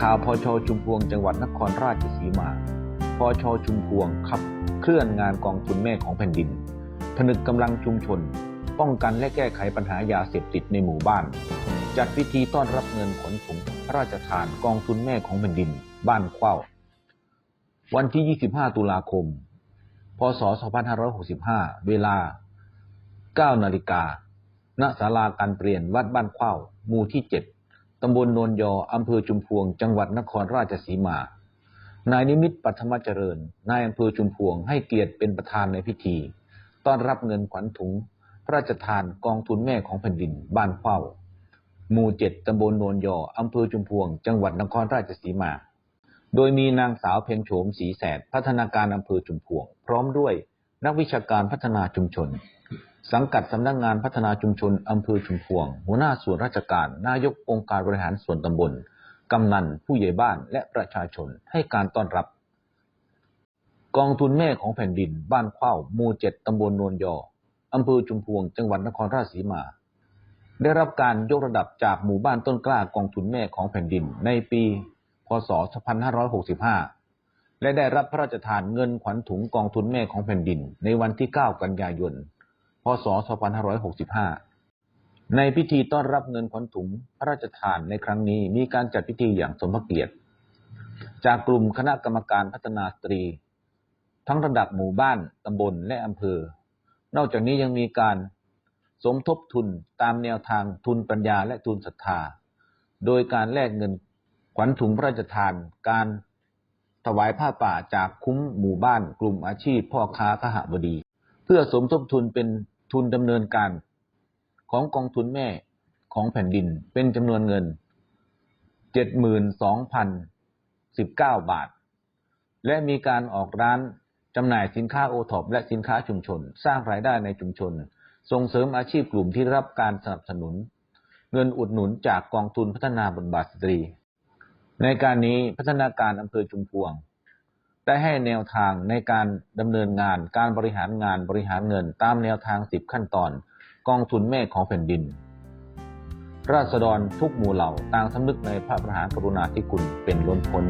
ข่าวพอชชุมพวงจังหวัดนครราชสีมา พอชชุมพวงขับเคลื่อนงานกองทุนแม่ของแผ่นดิน ผนึกกำลังชุมชน ป้องกันและแก้ไขปัญหายาเสพติดในหมู่บ้าน จัดพิธีต้อนรับเงินขนถุงพระราชทานกองทุนแม่ของแผ่นดิน บ้านเข้าวันที่ 25 ตุลาคม พศ 2565 เวลา 9 นาฬิกา ณ ศาลาการเปลี่ยนวัดบ้านเข้าหมู่ที่ 7ำบลโนนยออำเภอชุมพวง จังหวัดนครราชสีมา นายนิมิตปัทมเจริญ นายอำเภอชุมพวง ให้เกียรติเป็นประธานในพิธี ต้อนรับเงินขวัญถุง พระราชทานกองทุนแม่ของแผ่นดิน บ้านเข้า หมู่เจ็ดตำบลโนนยออำเภอชุมพวง จังหวัดนครราชสีมา โดยมีนางสาวเพ็ญโฉมศรีแสดพัฒนาการอำเภอชุมพวง พร้อมด้วยนักวิชาการพัฒนาชุมชน สังกัดสำนักงานพัฒนาชุมชนอำเภอชุมพวง หัวหน้าส่วนราชการ นายกองค์การบริหารส่วนตำบล กำนัน ผู้ใหญ่บ้าน และประชาชนให้การต้อนรับ กองทุนแม่ของแผ่นดิน บ้านข้าวหมู่เจ็ดตำบลโนนยออำเภอชุมพวง จังหวัดนครราชสีมา ได้รับการยกระดับจากหมู่บ้านต้นกล้ากองทุนแม่ของแผ่นดิน ในปี พศ 2565 และได้รับพระราชทานเงินขวัญถุงกองทุนแม่ของแผ่นดิน ในวันที่ 9 กันยายน ศ 2565 ในพิธีต้อนรับเงินขวัญถุงพระราชทานในครั้งนี้มีการจัดพิธีอย่างสมพระเกียรติ จากกลุ่มคณะกรรมการพัฒนาสตรี ทั้งระดับหมู่บ้าน ตำบล และอำเภอ นอกจากนี้ยังมีการสมทบทุนตามแนวทางทุนปัญญาและทุนศรัทธา โดยการแลกเงินขวัญถุงพระราชทาน การถวายผ้าป่าจากคุ้มหมู่บ้าน กลุ่มอาชีพพ่อค้าขหบดี เพื่อสมทบทุนเป็น ทุนดำเนินการ ของกองทุนแม่ของแผ่นดินเป็นจำนวนเงิน 72,019 บาท และมีการออกร้านจำหน่ายสินค้าโอท็อปและสินค้าชุมชน สร้างรายได้ในชุมชน ส่งเสริมอาชีพกลุ่มที่รับการสนับสนุน เงินอุดหนุนจากกองทุนพัฒนาบทบาทสตรี ในการนี้พัฒนาการอำเภอชุมพวง ได้ให้แนวทางในการดำเนินงาน การบริหารงานบริหารเงิน ตามแนวทาง 10 ขั้นตอน กองทุนแม่ของแผ่นดิน ราษฎรทุกหมู่เหล่าต่างสำนึกในพระมหากรุณาธิคุณเป็นล้นพ้น